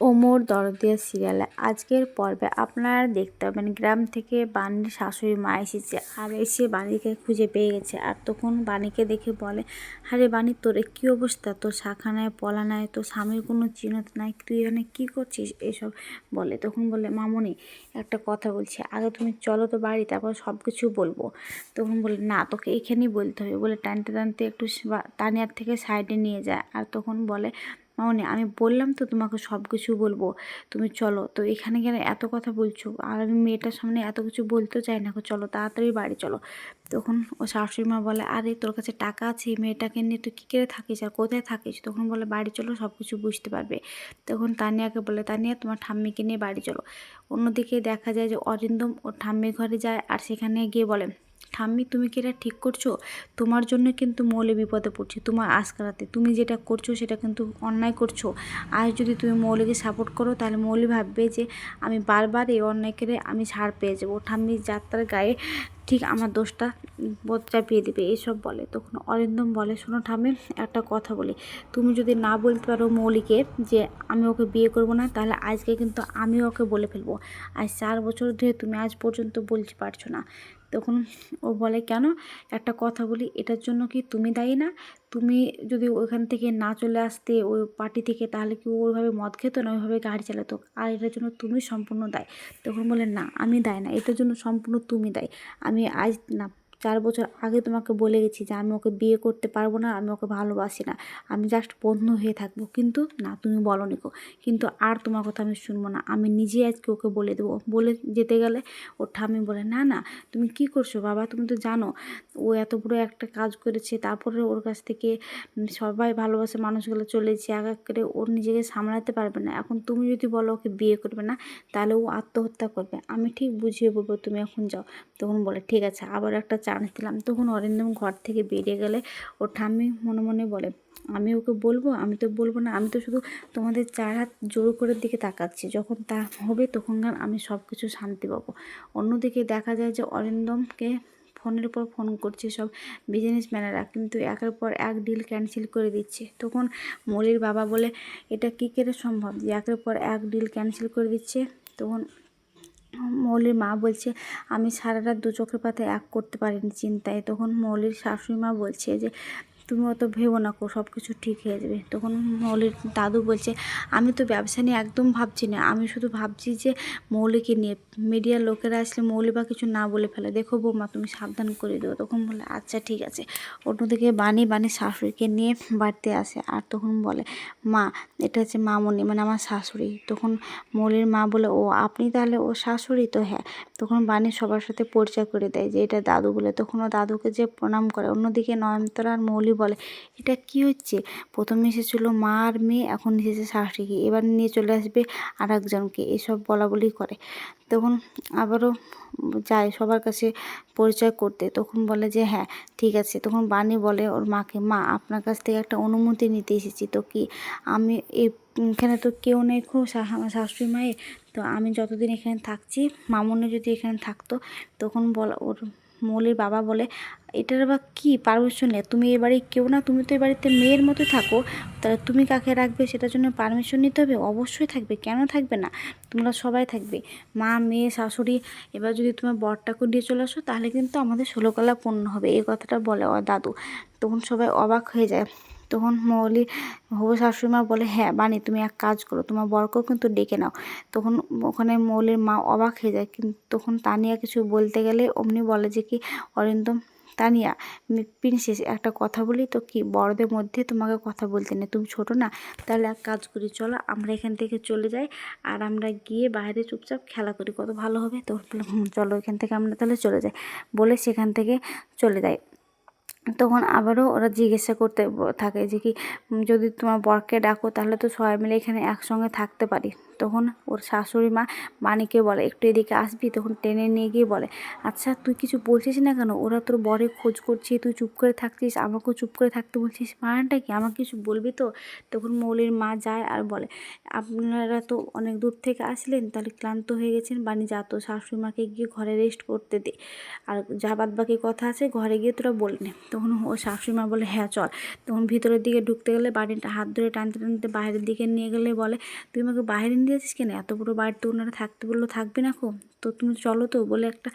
ওমর দরদিয়া সিরিয়ালে আজকের পর্বে আপনারা দেখতে পাবেন গ্রাম থেকে বাণীর শাশুড়ি মা এসেছে। আর এসে বাণীকে খুঁজে পেয়ে গেছে। আর তখন বাণীকে দেখে বলে, আরে বাণী, তোর কী অবস্থা? তোর শাখা নাই পলা নাই তোর স্বামীর কোনো চিহ্নত নাই? তুই এখানে কী করছিস এসব? বলে। তখন বলে, মামনি, একটা কথা বলছি। আগে তুমি চলো তো বাড়ি, তারপর সব কিছু বলব। তখন বলে, না, তোকে এখানেই বলতে হবে। বলে, টানতে টানতে একটু তানিয়ার থেকে সাইডে নিয়ে যায় আর তখন বলে মামনি, আমি বললাম তো তোমাকে সব কিছু বলব। তুমি চলো, তো এখানে গেলে এত কথা বলছো, আর আমি মেয়েটার সামনে এত কিছু বলতেও চাই না, চলো তাড়াতাড়ি বাড়ি চলো। তখন ও শাশুড়ি মা বলে, আরে, তোর কাছে টাকা আছে মেয়েটাকে নিয়ে তুই কী করে থাকিস, আর কোথায় থাকিস? তখন বলে, বাড়ি চলো সব কিছু বুঝতে পারবে। তখন তানিয়াকে বলে, তানিয়া, তোমার ঠাম্মিকে নিয়ে বাড়ি চলো। অন্যদিকে দেখা যায় যে অরিন্দম ও ঠাম্মির ঘরে যায়, আর সেখানে গিয়ে বলে ঠাম্মি, তুমি কি এটা ঠিক করছ? তোমার জন্য কিন্তু মৌলে বিপদে পড়ছে, তোমার আজকারাতে তুমি যেটা করছ, সেটা কিন্তু অন্যায় করছ। আর যদি তুমি মৌলিকে সাপোর্ট করো, তাহলে মৌলি ভাববে যে আমি বারবার এই অন্যায় করে আমি ছাড় পেয়ে যাব। ঠাম্মি যাত্রার গায়ে ঠিক আমার দোষটা বোধ চাপিয়ে দেবে এইসব বলে। তখন অরিন্দম বলে, শোনো ঠাম্মি, একটা কথা বলি। তুমি যদি না বলতে পারো মৌলিকে যে আমি ওকে বিয়ে করব না, তাহলে আজকে কিন্তু আমিও ওকে বলে ফেলব। আজ চার বছর ধরে তুমি আজ পর্যন্ত বলতে পারছ না। তখন ও বলে, কেন? একটা কথা বলি, এটার জন্য কি তুমি দায়ী না? তুমি যদি ওইখান থেকে না চলে আসতে ওই পার্টি থেকে, তাহলে কি ওইভাবে মদ খেতো না? ওইভাবে গাড়ি চালাতো? আর এটার জন্য তুমি সম্পূর্ণ দায়? তখন বলে, না, আমি দায় না, এটার জন্য সম্পূর্ণ তুমি দায়। আমি আজ না চার বছর আগে তোমাকে বলে গেছি যে আমি ওকে বিয়ে করতে পারব না, আমি ওকে ভালোবাসি না। আমি জাস্ট বন্ধু হয়ে থাকব। কিন্তু না, তুমি বলো নিকো কিন্তু আর তোমার কথা আমি শুনব না। আমি নিজে আজকে ওকে বলে দেবো। বলে যেতে গেলে ওর ঠামি বলে, না না, তুমি কি করছ বাবা? তুমি তো জানো, ও এত বড় একটা কাজ করেছে। তারপরে ওর কাছ থেকে সবাই ভালোবাসে মানুষগুলো চলেছে এক এক করে ওর নিজেকে সামলাতে পারবে না। এখন তুমি যদি বলো ওকে বিয়ে করবে না, তাহলে ও আত্মহত্যা করবে। আমি ঠিক বুঝিয়ে বলব, তুমি এখন যাও। তখন বলে, ঠিক আছে। আবার একটা চান্স দিলাম। তখন অরিন্দম ঘর থেকে বেরিয়ে গেলে ওর ঠাম্মি মনে মনে বলে, আমি ওকে বলব? আমি তো বলব না। আমি তো শুধু তোমাদের চার হাত জোর করে দিকে তাকাচ্ছি। যখন তা হবে তখন আমি সব কিছু শান্তি পাবো। অন্যদিকে দেখা যায় যে অরিন্দমকে ফোনের উপর ফোন করছে সব বিজনেস বিজনেসম্যানেরা কিন্তু একের পর এক ডিল ক্যান্সেল করে দিচ্ছে। তখন মলির বাবা বলে, এটা কী করে সম্ভব যে একের পর এক ডিল ক্যান্সেল করে দিচ্ছে? তখন মৌলির মা বলছে, আমি সারা রাত দু চোখের পাতে এক করতে পারিনি চিন্তায়। তখন মৌলির শাশুড়ি মা বলছে যে তুমি অত ভেবো না কো সব কিছু ঠিক হয়ে যাবে। তখন মৌলির দাদু বলছে, আমি তো ব্যবসা নিয়ে একদম ভাবছি না। আমি শুধু ভাবছি যে মৌলিকে নিয়ে, মিডিয়ার লোকেরা আসলে মৌলি বা কিছু না বলে ফেলে। দেখো বৌমা, তুমি সাবধান করে দেবো তখন বলে আচ্ছা ঠিক আছে। অন্যদিকে বানি বানি শাশুড়িকে নিয়ে বাড়িতে আসে আর তখন বলে, মা, এটা হচ্ছে মামনি মানে আমার শাশুড়ি। তখন মৌলির মা বলে, ও, আপনি তাহলে ও শাশুড়ি? তো হ্যাঁ তখন বাণী সবার সাথে পরিচয় করে দেয় যে, এটা দাদু বলে। তখন ও দাদুকে যে প্রণাম করে। অন্যদিকে নয়নতারা আর মৌলি বলে, এটা কি হচ্ছে? প্রথমে এসেছিল মা আর মেয়ে, এখন এসেছে শাশুড়িকে এবার নিয়ে চলে আসবে আর একজনকে এসব বলা বলি করে। তখন আবারও যায় সবার কাছে পরিচয় করতে। তখন বলে যে হ্যাঁ ঠিক আছে। তখন বাণী বলে ওর মাকে, মা, আপনার কাছ থেকে একটা অনুমতি নিতে এসেছি। তো কি আমি এখানে তো কেউ নেই খুব শাশুড়ি মায়ের। তো আমি যতদিন এখানে থাকছি মামুনি যদি এখানে থাকতো, তখন বলা ওর মৌলির বাবা বলে, এটার বা কি পারমিশন নেই? তুমি এ বাড়ি কেউ না, তুমি তো এ বাড়িতে মেয়ের মতো থাকো। তাহলে তুমি কাকে রাখবে? সেটার জন্য পারমিশন নিতে হবে? অবশ্যই থাকবে। কেন থাকবে না? তোমরা সবাই থাকবে। মা, মেয়ে, শাশুড়ি, এবার যদি তোমার বরটাকে নিয়ে চলে আসো, তাহলে কিন্তু আমাদের ষোলোকলা পূর্ণ হবে। এই কথাটা বলে ও দাদু। তখন সবাই অবাক হয়ে যায়। তখন মৌলি, হবু শাশুড়িমা বলে হ্যাঁ বানি, তুমি এক কাজ করো, তোমার বরকেও কিন্তু ডেকে নাও। তখন ওখানে মৌলির মা অবাক হয়ে যায়, কিন্তু তখন তানিয়া কিছু বলতে গেলে অমনি বলে যে কি, অরিন্দম, তানিয়া প্রিন্সেস, একটা কথা বলি তো কি, বড়দের মধ্যে তোমাকে কথা বলতে নেই, তুমি ছোট না, তাহলে এক কাজ করি, চলো, আমরা এখান থেকে চলে যাই, আর আমরা গিয়ে বাইরে চুপচাপ খেলা করি, কত ভালো হবে? তো চলো, এখান থেকে আমরা তাহলে চলে যাই। বলে সেখান থেকে চলে যায়। তখন আবারও ওরা জিজ্ঞাসা করতে থাকে যে কি যদি তোমার বরকে ডাকো তাহলে তো সবাই মিলে এখানে একসঙ্গে থাকতে পারি। তখন ওর শাশুড়ি মা মানিকে বলে, একটু এদিকে আসবি? তখন টেনে নিয়ে গিয়ে বলে আচ্ছা তুই কিছু বলছিস না কেন? ওরা তোর বরে খোঁজ করছে, তুই চুপ করে থাকছিস, আমাকেও চুপ করে থাকতে বলছিস। মানাটা কি? আমাকে কিছু বলবি তো? তখন মৌলির মা যায় আর বলে, আপনারা তো অনেক দূর থেকে আসলেন, তাহলে ক্লান্ত হয়ে গেছেন বানি যা তো। শাশুড়ি মাকে গিয়ে ঘরে রেস্ট করতে দে। আর যা বাদ বাকি কথা আছে, ঘরে গিয়ে তোরা বলে নে। তখন ও শাশুড়ি মা বলে হ্যাঁ চল। তখন ভিতরের দিকে ঢুকতে গেলে বাড়িটা হাত ধরে টানতে টানতে বাইরের দিকে নিয়ে গেলে বলে, তুই আমাকে বাইরে নিয়ে যাচ্ছিস কেন? এত বড় বাড়িতে ওনারা থাকতে বলল, থাকবে না খুব তো তুমি চলো তো, বলে একটা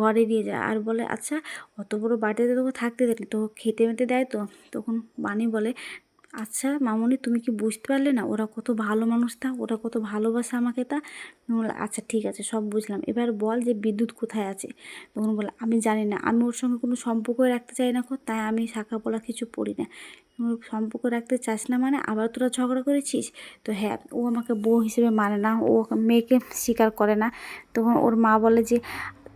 ঘরে দিয়ে যায়। আর বলে আচ্ছা অত বড় বাড়িতে তো তোকে থাকতে দেখলি তো খেতে মেতে দেয় তো? তখন বাণী বলে আচ্ছা মামনি, তুমি কি বুঝতে পারলে না? ওরা কত ভালো মানুষ তা? ওরা কত ভালোবাসে আমাকে তা? আচ্ছা ঠিক আছে, সব বুঝলাম। এবার বল যে বিদ্যুৎ কোথায় আছে? তখন বলে আমি জানি না। আমি ওর সঙ্গে কোনো সম্পর্ক রাখতে চাই না তাই আমি শাখা বলা কিছু পড়ি না। সম্পর্ক রাখতে চাস না মানে? আবার তোরা ঝগড়া করেছিস? তো হ্যাঁ ও আমাকে বউ হিসেবে মানে না, ও মেয়েকে স্বীকার করে না। তখন ওর মা বলে যে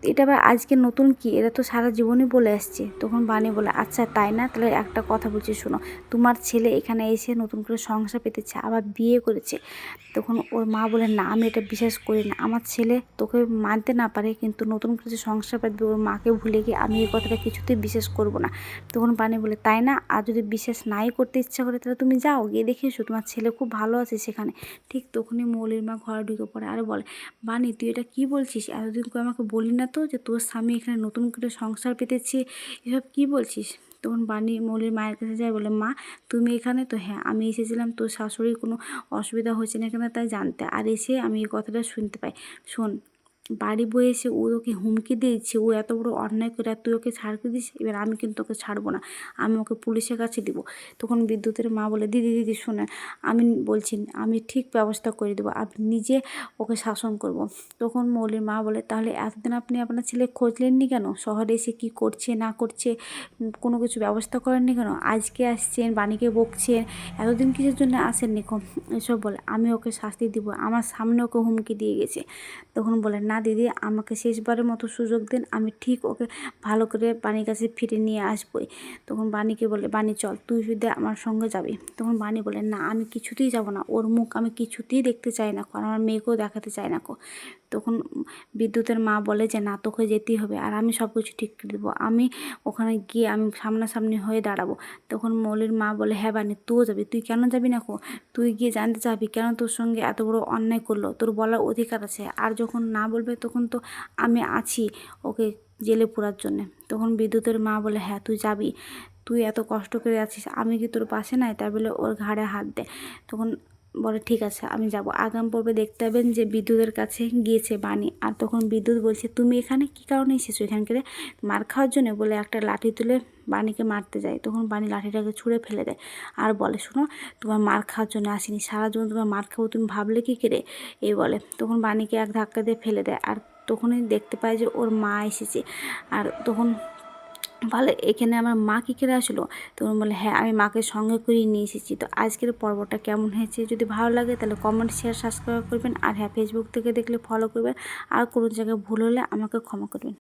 এটা আবার আজকে নতুন কি? এটা তো সারা জীবনই বলে আসছে। তখন বাণী বলে আচ্ছা তাই না? তাহলে একটা কথা বলছি, শোনো। তোমার ছেলে এখানে এসে নতুন করে সংসার পেতেছে, আবার বিয়ে করেছে। তখন ওর মা বলে, না, আমি এটা বিশ্বাস করি না। আমার ছেলে তোকে মানতে না পারে, কিন্তু নতুন করে যে সংসার পাতবে, ওর মাকে ভুলে গিয়ে আমি এই কথাটা কিছুতেই বিশ্বাস করব না। তখন বাণী বলে, তাই না? আর যদি বিশ্বাস নাই করতে ইচ্ছা করে, তাহলে তুমি যাও, গিয়ে দেখে এসো। তোমার ছেলে খুব ভালো আছে সেখানে। ঠিক তখনই মৌলির মা ঘরে ঢুকে পড়ে আর বলে বাণী তুই এটা কী বলছিস? এতদিন করে আমাকে বলি না তো যে তোর স্বামী এখানে নতুন করে সংসার পেতেছে, এসব কি বলছিস? তখন বাণী মৌলির মায়ের কাছে যায়, বলে, মা, তুমি এখানে? তো হ্যাঁ আমি এসেছিলাম, তোর শাশুড়ির কোনো অসুবিধা হয়েছে না কেন তাই জানতে। আর এসে আমি এই কথাটা শুনতে পাই। শোন বাড়ি বয়ে এসে ও ওকে হুমকি দিয়েছে, ও এত বড় অন্যায় করে তুই ওকে ছাড়তে দিস এবার আমি কিন্তু ওকে ছাড়বো না। আমি ওকে পুলিশের কাছে দিব। তখন বিদ্যুতের মা বলে, দিদি দিদি শোনেন আমি বলছি, আমি ঠিক ব্যবস্থা করে দেবো। আপনি নিজে ওকে শাসন করব। তখন মৌলির মা বলে, তাহলে এতদিন আপনি আপনার ছেলে খোঁজ নেননি কেন? শহরে এসে কী করছে, না করছে, কোনো কিছু ব্যবস্থা করেননি কেন? আজকে আসছেন, বাণীকে বকছেন, এতদিন কিছুর জন্য আসেননি? কম এসব বলে, আমি ওকে শাস্তি দিব। আমার সামনে ওকে হুমকি দিয়ে গেছে। তখন বলে, না দিদি আমাকে শেষবারের মতো সুযোগ দিন, আমি ঠিক ওকে ভালো করে বাণীর কাছে ফিরে নিয়ে আসবই। তখন বাণীকে বলে, বাণী, চল, তুই শুধু আমার সঙ্গে যাবি। তখন বাণী বলে, না, আমি কিছুতেই যাব না। ওর মুখ আমি কিছুতেই দেখতে চাই না কারণ আমার মেয়েকেও দেখাতে চাই না কো। তখন বিদ্যুতের মা বলে যে, না, তোকে যেতেই হবে, আর আমি সব কিছু ঠিক করে দেবো। আমি ওখানে গিয়ে আমি সামনাসামনি হয়ে দাঁড়াবো। তখন মৌলির মা বলে হ্যাঁ বানি তুইও যাবি। তুই কেন যাবি না কো? তুই গিয়ে জানতে চাবি কেন তোর সঙ্গে এত বড় অন্যায় করল? তোর বলার অধিকার আছে। আর যখন না বলবে তখন তো আমি আছি ওকে জেলে পোড়ার জন্যে। তখন বিদ্যুতের মা বলে হ্যাঁ তুই যাবি। তুই এত কষ্ট করে আছিস, আমি কি তোর পাশে নাই? তাই বলে, ওর ঘাড়ে হাত দেয় তখন বলে, ঠিক আছে, আমি যাব। আগাম পর্বে দেখতে পাবেন যে বিদ্যুতের কাছে গিয়েছে বাণী। আর তখন বিদ্যুৎ বলছে, তুমি এখানে কী কারণে এসেছ? এখানকে মার খাওয়ার জন্য বলে একটা লাঠি তুলে বাণীকে মারতে যায়। তখন বাণী লাঠিটাকে ছুঁড়ে ফেলে দেয়। আর বলে, শোনো, তোমার মার খাওয়ার জন্য আসিনি। সারা জীবন তোমার মার খাব, তুমি ভাবলে কি করে? এই বলে। তখন বাণীকে এক ধাক্কা দিয়ে ফেলে দেয়। আর তখনই দেখতে পায় যে ওর মা এসেছে। আর তখন বলে এখানে আমার মা কী খেলে আসলো? তো বলে হ্যাঁ আমি মাকে সঙ্গে করে নিয়ে এসেছি। তো আজকের পর্বটা কেমন হয়েছে? যদি ভালো লাগে তাহলে কমেন্ট শেয়ার সাবস্ক্রাইব করবেন আর হ্যাঁ ফেসবুক থেকে দেখলে ফলো করবেন। আর কোনো জায়গায় ভুল হলে আমাকে ক্ষমা করবেন।